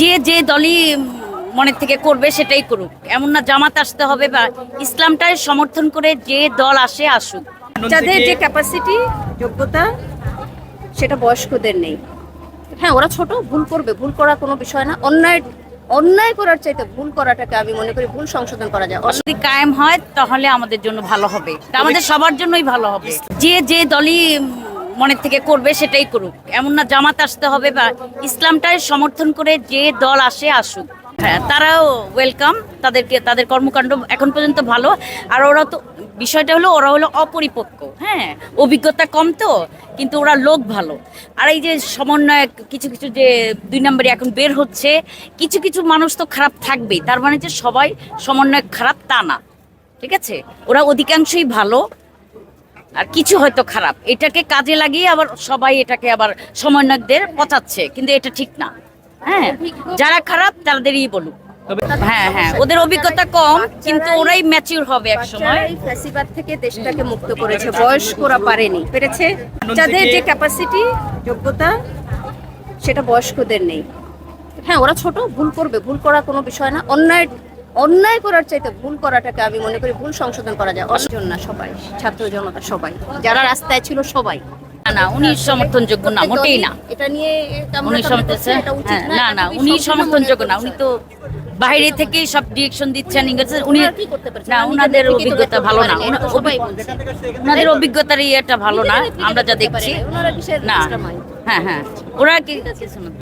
যে যে দলই মনের থেকে করবে সেটাই করুক। এমন না জামাত আসতে হবে বা ইসলামটাই সমর্থন করে যে দল আসে আসুক। যাদের যে ক্যাপাসিটি যোগ্যতা সেটা বয়স্কদের নেই। হ্যাঁ ওরা ছোট ভুল করবে। ভুল করা কোনো বিষয় না। অন্যায় অন্যায় করার চাইতে ভুল করাটাকে আমি মনে করি ভুল সংশোধন করা যায়। যদি কায়েম হয় তাহলে আমাদের জন্য ভালো হবে। তা আমাদের সবার জন্যই ভালো হবে। যে যে দলই মনের থেকে করবে সেটাই করুক। এমন না জামাত আসতে হবে বা ইসলামটাই সমর্থন করে যে দল আসে, আসুক। হ্যাঁ তারাও ওয়েলকাম তাদেরকে, তাদের কর্মকাণ্ড এখন পর্যন্ত ভালো। আর ওরা তো, বিষয়টা হলো ওরা হলো অপরিপক্ক। হ্যাঁ অভিজ্ঞতা কম তো, কিন্তু ওরা লোক ভালো। আর এই যে সমন্বয় কিছু কিছু যে দুই নম্বরে এখন বের হচ্ছে, কিছু কিছু মানুষ তো খারাপ থাকবেই। তার মানে যে সবাই সমন্বয় খারাপ তা না। ঠিক আছে? ওরা অধিকাংশই ভালো। আর কিছু হয়তো খারাপ। এটাকে কাজে লাগিয়ে আবার সবাই এটাকে আবার সমন্বয়কদের পচাচ্ছে কিন্তু এটা ঠিক না। হ্যাঁ যারা খারাপ তাদেরই বলুক। হ্যাঁ হ্যাঁ ওদের অভিজ্ঞতা কম কিন্তু ওরাই ম্যাচিউর হবে এক সময়। ফ্যাসিবাদ থেকে দেশটাকে মুক্ত করেছে বয়স্করা পারেনি। পেরেছে? যাদের যে ক্যাপাসিটি যোগ্যতা সেটা বয়স্কদের নেই। হ্যাঁ ওরা ছোট ভুল করবে। ভুল করা কোনো বিষয় না। অন্যায় অন্যায় করার চাইতে ভুল করাটাকে আমি মনে করি ভুল সংশোধন করা যায়। অসজন না সবাই ছাত্র জনতা সবাই। যারা রাস্তায় ছিল সবাই। না না উনি সমর্থনযোগ্য না মোটেই না। এটা নিয়ে উনি সমর্থন না না উনি সমর্থনযোগ্য না। উনি তো বাইরে থেকেই সব ডিরেকশন দিচ্ছেন ইংরেজি উনি করতে পারছেন? না ওনাদের অভিজ্ঞতা ভালো না। ওনাদের অভিজ্ঞতার ইয়েটা ভালো না আমরা যা দেখছি। না? হ্যাঁ হ্যাঁ। ওরা কি।